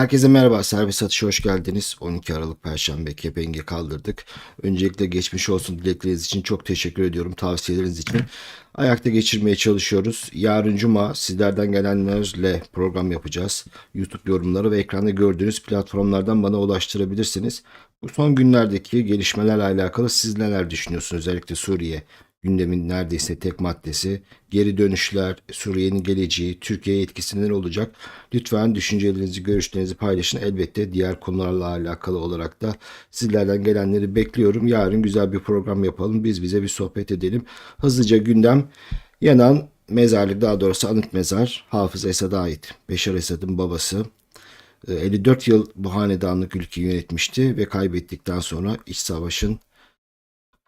Herkese merhaba. Servis Atış'a hoş geldiniz. 12 Aralık Perşembe kepengi kaldırdık. Öncelikle geçmiş olsun dilekleriniz için çok teşekkür ediyorum. Tavsiyeleriniz için. Ayakta geçirmeye çalışıyoruz. Yarın Cuma sizlerden gelenlerle program yapacağız. YouTube yorumları ve ekranda gördüğünüz platformlardan bana ulaştırabilirsiniz. Bu son günlerdeki gelişmelerle alakalı siz neler düşünüyorsunuz? Özellikle Suriye gündemin neredeyse tek maddesi. Geri dönüşler, Suriye'nin geleceği, Türkiye'ye etkisi neler olacak? Lütfen düşüncelerinizi, görüşlerinizi paylaşın. Elbette diğer konularla alakalı olarak da sizlerden gelenleri bekliyorum. Yarın güzel bir program yapalım. Biz bize bir sohbet edelim. Hızlıca gündem. Yanan mezarlık daha doğrusu anıt mezar Hafız Esad'a ait. Beşar Esad'ın babası. 54 yıl bu hanedanlık ülkeyi yönetmişti ve kaybettikten sonra iç savaşın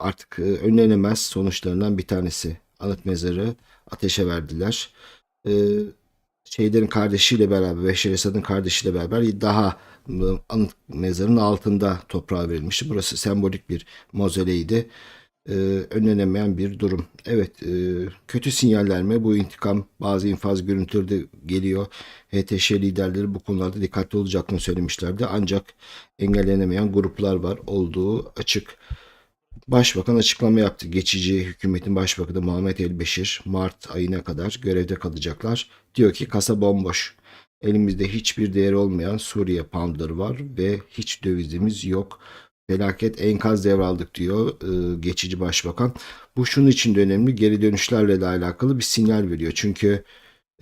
artık e, önlenemez sonuçlarından bir tanesi. Anıt mezarı ateşe verdiler. E, şeylerin kardeşiyle beraber, Beşer Esad'ın kardeşiyle beraber daha e, anıt mezarın altında toprağa verilmişti. Burası sembolik bir mozoleydi. E, önlenemeyen bir durum. Evet, kötü sinyaller mi? Bu intikam bazı infaz görüntüleri de geliyor. HTŞ liderleri bu konularda dikkatli olacaklarını söylemişlerdi. Ancak engellenemeyen gruplar var olduğu açık. Başbakan açıklama yaptı. Geçici hükümetin başbakanı Muhammed Elbeşir Mart ayına kadar görevde kalacaklar. Diyor ki kasa bomboş. Elimizde hiçbir değeri olmayan Suriye poundları var ve hiç dövizimiz yok. Felaket enkaz devraldık diyor e, geçici başbakan. Bu şunun için de önemli. Geri dönüşlerle de alakalı bir sinyal veriyor. Çünkü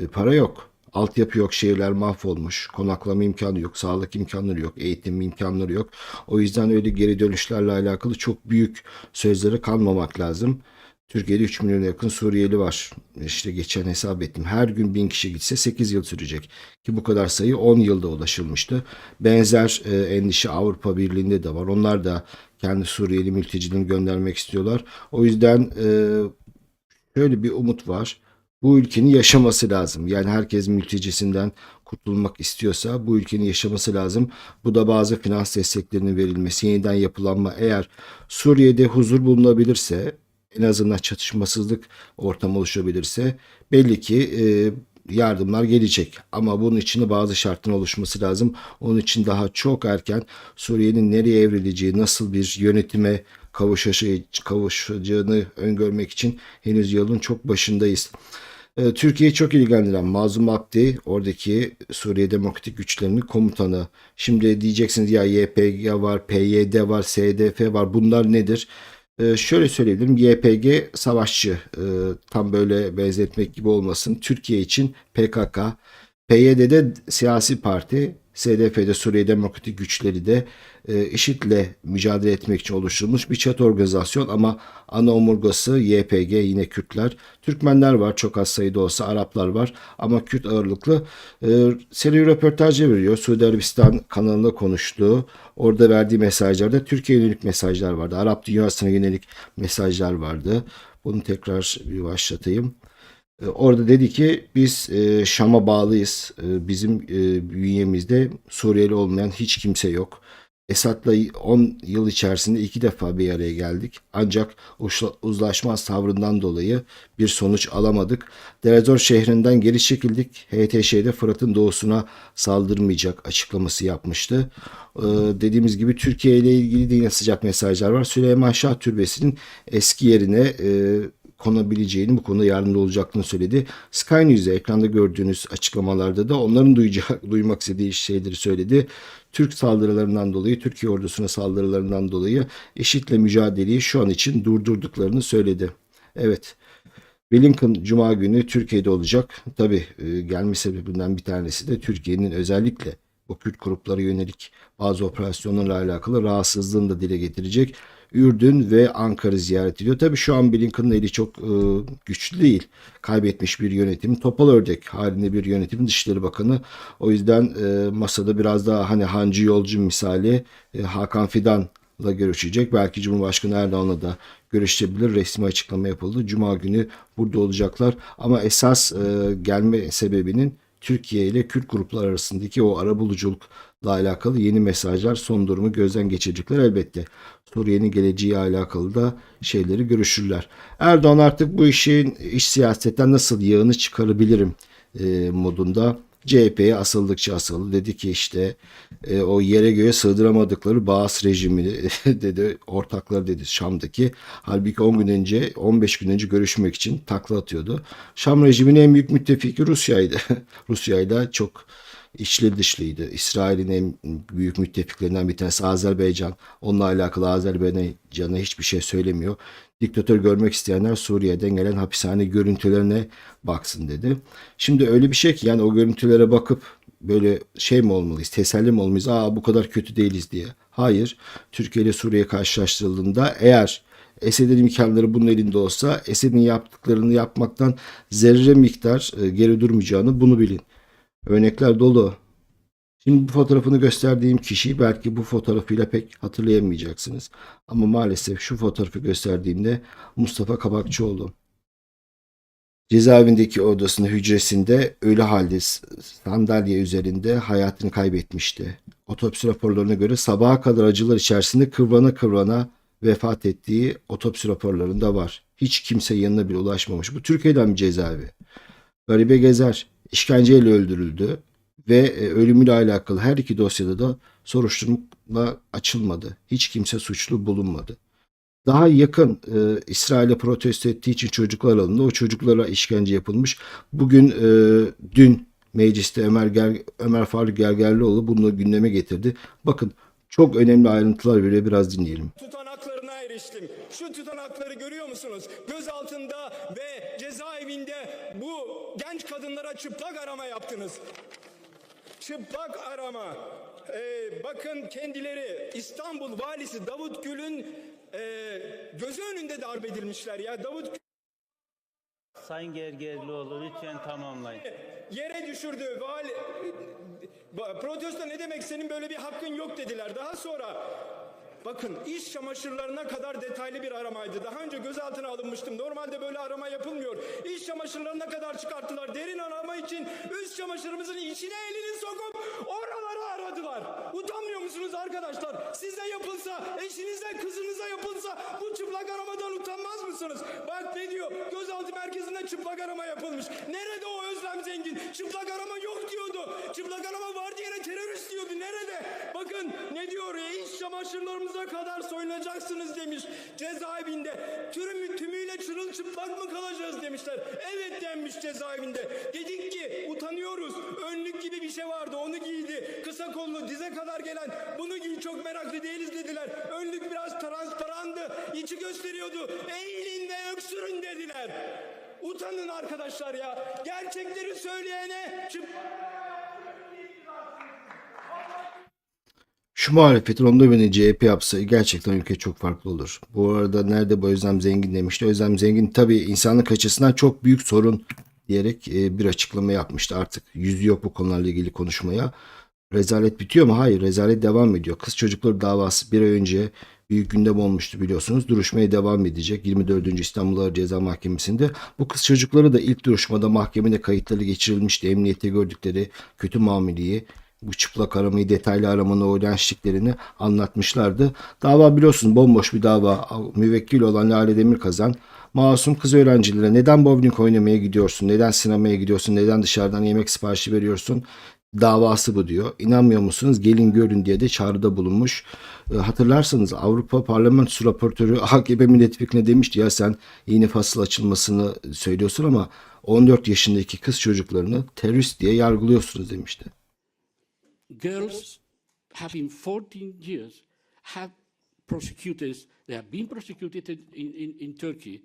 e, para yok. Altyapı yok, şehirler mahvolmuş, konaklama imkanı yok, sağlık imkanları yok, eğitim imkanları yok. O yüzden öyle geri dönüşlerle alakalı çok büyük sözlere kalmamak lazım. Türkiye'de 3 milyona yakın Suriyeli var. İşte geçen hesap ettim. Her gün 1000 kişi gitse 8 yıl sürecek. Ki bu kadar sayı 10 yılda ulaşılmıştı. Benzer e, endişe Avrupa Birliği'nde de var. Onlar da kendi Suriyeli mültecilerini göndermek istiyorlar. O yüzden e, şöyle bir umut var bu ülkenin yaşaması lazım. Yani herkes mültecisinden kurtulmak istiyorsa bu ülkenin yaşaması lazım. Bu da bazı finans desteklerinin verilmesi, yeniden yapılanma. Eğer Suriye'de huzur bulunabilirse, en azından çatışmasızlık ortamı oluşabilirse belli ki e, yardımlar gelecek. Ama bunun için bazı şartların oluşması lazım. Onun için daha çok erken Suriye'nin nereye evrileceği, nasıl bir yönetime kavuşacağını öngörmek için henüz yolun çok başındayız. Ee, Türkiye'yi çok ilgilendiren Mazlum Abdi oradaki Suriye Demokratik Güçlerinin komutanı. Şimdi diyeceksiniz ya YPG var, PYD var, SDF var bunlar nedir? Ee, şöyle söyleyebilirim YPG savaşçı ee, tam böyle benzetmek gibi olmasın. Türkiye için PKK, PYD'de siyasi parti, SDF'de Suriye Demokratik Güçleri de e, IŞİD'le mücadele etmek için oluşturulmuş bir çatı organizasyon ama ana omurgası YPG yine Kürtler. Türkmenler var çok az sayıda olsa Araplar var ama Kürt ağırlıklı. E, seri röportaj veriyor. Suudi Arabistan kanalında konuştuğu orada verdiği mesajlarda Türkiye yönelik mesajlar vardı. Arap dünyasına yönelik mesajlar vardı. Bunu tekrar bir başlatayım. E, orada dedi ki biz e, Şam'a bağlıyız. E, bizim e, bünyemizde Suriyeli olmayan hiç kimse yok. Esad'la 10 yıl içerisinde iki defa bir araya geldik. Ancak uzlaşmaz tavrından dolayı bir sonuç alamadık. Derezor şehrinden geri çekildik. HTŞ'de Fırat'ın doğusuna saldırmayacak açıklaması yapmıştı. Ee, dediğimiz gibi Türkiye ile ilgili de yine sıcak mesajlar var. Süleyman Şah Türbesi'nin eski yerine e, konabileceğini, bu konuda yardımcı olacaklarını söyledi. Sky News'e ekranda gördüğünüz açıklamalarda da onların duyacak, duymak istediği şeyleri söyledi. Türk saldırılarından dolayı, Türkiye ordusuna saldırılarından dolayı eşitle mücadeleyi şu an için durdurduklarını söyledi. Evet. Blinken Cuma günü Türkiye'de olacak. Tabi e, gelme sebebinden bir tanesi de Türkiye'nin özellikle bu Kürt gruplara yönelik bazı operasyonlarla alakalı rahatsızlığını da dile getirecek. Ürdün ve Ankara ziyaret ediyor. Tabii şu an Blinken'ın eli çok e, güçlü değil. Kaybetmiş bir yönetim. Topal ördek halinde bir yönetim Dışişleri Bakanı. O yüzden e, masada biraz daha hani hancı yolcu misali e, Hakan Fidan'la görüşecek. Belki Cumhurbaşkanı Erdoğan'la da görüşebilir. Resmi açıklama yapıldı. Cuma günü burada olacaklar. Ama esas e, gelme sebebinin Türkiye ile Kürt gruplar arasındaki o arabuluculukla alakalı yeni mesajlar son durumu gözden geçirecekler elbette. Suriye'nin geleceği alakalı da şeyleri görüşürler. Erdoğan artık bu işin iş siyasetten nasıl yağını çıkarabilirim e, modunda CHP'ye asıldıkça asıldı. Dedi ki işte e, o yere göğe sığdıramadıkları Baas rejimini dedi ortakları dedi Şam'daki. Halbuki 10 gün önce 15 gün önce görüşmek için takla atıyordu. Şam rejiminin en büyük müttefiki Rusya'ydı. Rusya'yla çok içli dışlıydı. İsrail'in en büyük müttefiklerinden bir tanesi Azerbaycan. Onunla alakalı Azerbaycan'a hiçbir şey söylemiyor. Diktatör görmek isteyenler Suriye'den gelen hapishane görüntülerine baksın dedi. Şimdi öyle bir şey ki yani o görüntülere bakıp böyle şey mi olmalıyız, teselli mi olmalıyız? Aa bu kadar kötü değiliz diye. Hayır. Türkiye ile Suriye karşılaştırıldığında eğer Esed'in imkanları bunun elinde olsa Esed'in yaptıklarını yapmaktan zerre miktar e, geri durmayacağını bunu bilin. Örnekler dolu. Şimdi bu fotoğrafını gösterdiğim kişiyi belki bu fotoğrafıyla pek hatırlayamayacaksınız. Ama maalesef şu fotoğrafı gösterdiğimde Mustafa Kabakçıoğlu. Cezaevindeki odasının hücresinde ölü halde sandalye üzerinde hayatını kaybetmişti. Otopsi raporlarına göre sabaha kadar acılar içerisinde kıvrana kıvrana vefat ettiği otopsi raporlarında var. Hiç kimse yanına bile ulaşmamış. Bu Türkiye'den bir cezaevi. Garibe Gezer işkenceyle öldürüldü ve e, ölümüyle alakalı her iki dosyada da soruşturma açılmadı. Hiç kimse suçlu bulunmadı. Daha yakın e, İsrail'e protesto ettiği için çocuklar alındı. O çocuklara işkence yapılmış. Bugün e, dün mecliste Ömer, Ger Ömer Faruk Gergerlioğlu bunu gündeme getirdi. Bakın çok önemli ayrıntılar veriyor. Biraz dinleyelim. tutanaklarına eriştim. Şu tutanakları görüyor musunuz? Gözaltında ve cezaevinde bu genç kadınlara çıplak arama yaptınız. Çıplak arama. Ee, bakın kendileri İstanbul valisi Davut Gül'ün e, gözü önünde darp edilmişler ya. Davut Gül Sayın Gergerlioğlu lütfen tamamlayın. yere düşürdü. Vali, protesto ne demek senin böyle bir hakkın yok dediler. Daha sonra bakın iş çamaşırlarına kadar detaylı bir aramaydı. Daha önce gözaltına alınmıştım. Normalde böyle arama yapılmıyor. İş çamaşırlarına kadar çıkarttılar. Derin arama için üst çamaşırımızın içine elini sokup oraları aradılar. Utanmıyor musunuz arkadaşlar? Size yapılsa, eşinize, kızınıza yapılsa bu çıplak aramadan utanmaz mısınız? Bak ne diyor? Gözaltı merkezinde çıplak arama yapılmış. Nerede o Özlem Zengin? Çıplak arama yok diyordu. Çıplak arama var diyene terörist diyordu. Nerede? Bakın ne diyor? ya? Çamaşırlarımıza kadar soyunacaksınız demiş. Cezaevinde. Tümü, tümüyle çırılçıplak mı kalacağız demişler. Evet denmiş cezaevinde. Dedik ki utanıyoruz. Önlük gibi bir şey vardı onu giydi. Kısa kollu dize kadar gelen bunu giy çok meraklı değiliz dediler. Önlük biraz transparandı. içi gösteriyordu. Eğilin ve öksürün dediler. Utanın arkadaşlar ya. Gerçekleri söyleyene çıplak Şu muhalefetin onda birini CHP yapsa gerçekten ülke çok farklı olur. Bu arada nerede bu Özlem Zengin demişti. Özlem Zengin tabii insanlık açısından çok büyük sorun diyerek e, bir açıklama yapmıştı. Artık yüzü yok bu konularla ilgili konuşmaya. Rezalet bitiyor mu? Hayır rezalet devam ediyor. Kız çocukları davası bir ay önce büyük gündem olmuştu biliyorsunuz. Duruşmaya devam edecek 24. İstanbul Ağır Ceza Mahkemesi'nde. Bu kız çocukları da ilk duruşmada mahkemede kayıtları geçirilmişti. Emniyette gördükleri kötü muameleyi bu çıplak aramayı detaylı aramanın o lensliklerini anlatmışlardı. Dava biliyorsun bomboş bir dava. Müvekkil olan Lale Demirkazan masum kız öğrencilere neden bowling oynamaya gidiyorsun, neden sinemaya gidiyorsun, neden dışarıdan yemek siparişi veriyorsun davası bu diyor. İnanmıyor musunuz? Gelin görün diye de çağrıda bulunmuş. E, hatırlarsanız Avrupa Parlamentosu raportörü AKP milletvekiline demişti ya sen yeni fasıl açılmasını söylüyorsun ama 14 yaşındaki kız çocuklarını terörist diye yargılıyorsunuz demişti. Girls have in 14 years have prosecuted they have been prosecuted in, in, in turkey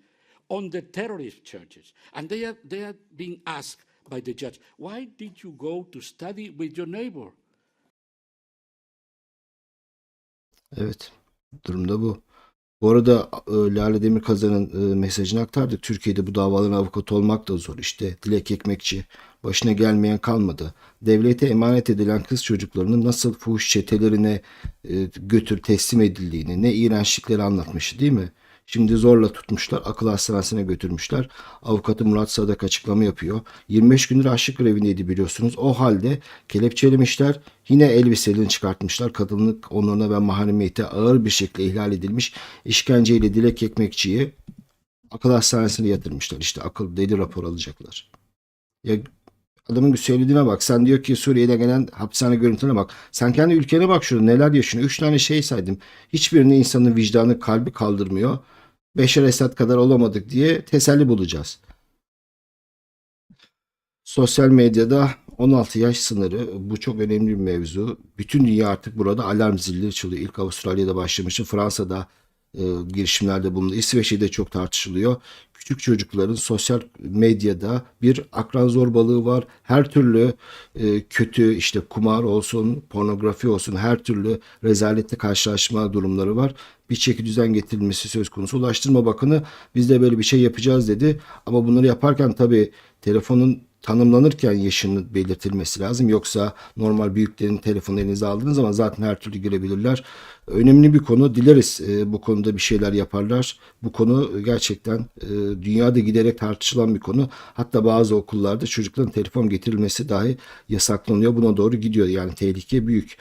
on the terrorist charges and they are they are being asked by the judge why did you go to study with your neighbor Evet. Durumda bu. Bu arada e, Lale Demirkazan'ın e, mesajını aktardık. Türkiye'de bu davaların avukatı olmak da zor. İşte Dilek Ekmekçi. Başına gelmeyen kalmadı. Devlete emanet edilen kız çocuklarının nasıl fuhuş çetelerine e, götür teslim edildiğini, ne iğrençlikleri anlatmıştı değil mi? Şimdi zorla tutmuşlar, akıl hastanesine götürmüşler. Avukatı Murat Sadak açıklama yapıyor. 25 gündür açlık grevindeydi biliyorsunuz. O halde kelepçelemişler. Yine elbiselerini çıkartmışlar. Kadınlık onuruna ve mahremiyete ağır bir şekilde ihlal edilmiş. İşkenceyle Dilek Ekmekçi'yi akıl hastanesine yatırmışlar. İşte akıl deli rapor alacaklar. Ya Adamın söylediğine bak. Sen diyor ki Suriye'de gelen hapishane görüntülerine bak. Sen kendi ülkene bak şurada neler yaşanıyor. Üç tane şey saydım. Hiçbirini insanın vicdanı kalbi kaldırmıyor. Beşer Esad kadar olamadık diye teselli bulacağız. Sosyal medyada 16 yaş sınırı bu çok önemli bir mevzu. Bütün dünya artık burada alarm zilleri çalıyor. İlk Avustralya'da başlamıştı. Fransa'da e, girişimlerde bulundu. İsveç'te de çok tartışılıyor. Küçük çocukların sosyal medyada bir akran zorbalığı var. Her türlü e, kötü işte kumar olsun, pornografi olsun her türlü rezaletle karşılaşma durumları var. Bir çeki düzen getirilmesi söz konusu. Ulaştırma Bakanı biz de böyle bir şey yapacağız dedi. Ama bunları yaparken tabii telefonun tanımlanırken yaşının belirtilmesi lazım. Yoksa normal büyüklerin telefonu elinize aldığınız zaman zaten her türlü girebilirler. Önemli bir konu. Dileriz e, bu konuda bir şeyler yaparlar. Bu konu gerçekten e, dünyada giderek tartışılan bir konu. Hatta bazı okullarda çocukların telefon getirilmesi dahi yasaklanıyor. Buna doğru gidiyor. Yani tehlike büyük.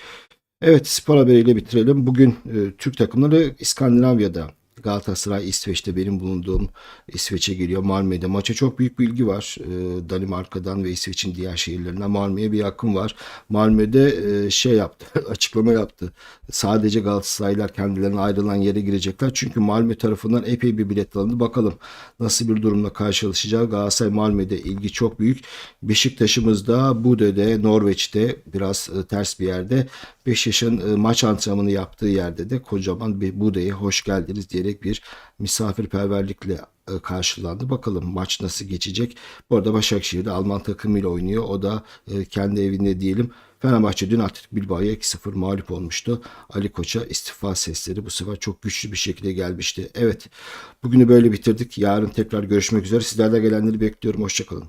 Evet spor haberiyle bitirelim. Bugün e, Türk takımları İskandinavya'da Galatasaray İsveç'te benim bulunduğum İsveç'e geliyor. Malmö'de maça çok büyük bir ilgi var. E, Danimarka'dan ve İsveç'in diğer şehirlerinden Malmö'ye bir yakın var. Malmö'de e, şey yaptı, açıklama yaptı. Sadece Galatasaraylılar kendilerine ayrılan yere girecekler. Çünkü Malmö tarafından epey bir bilet alındı. Bakalım nasıl bir durumla karşılaşacağız. Galatasaray Malmö'de ilgi çok büyük. Beşiktaş'ımız da Bude'de, Norveç'te biraz e, ters bir yerde. Beşiktaş'ın e, maç antrenmanı yaptığı yerde de kocaman bir Bude'ye hoş geldiniz diyerek bir misafirperverlikle e, karşılandı. Bakalım maç nasıl geçecek. Bu arada Başakşehir'de Alman takımıyla oynuyor. O da e, kendi evinde diyelim. Fenerbahçe dün Atletik Bilbao'ya 2-0 mağlup olmuştu. Ali Koç'a istifa sesleri bu sefer çok güçlü bir şekilde gelmişti. Evet bugünü böyle bitirdik. Yarın tekrar görüşmek üzere. Sizlerden gelenleri bekliyorum. Hoşçakalın.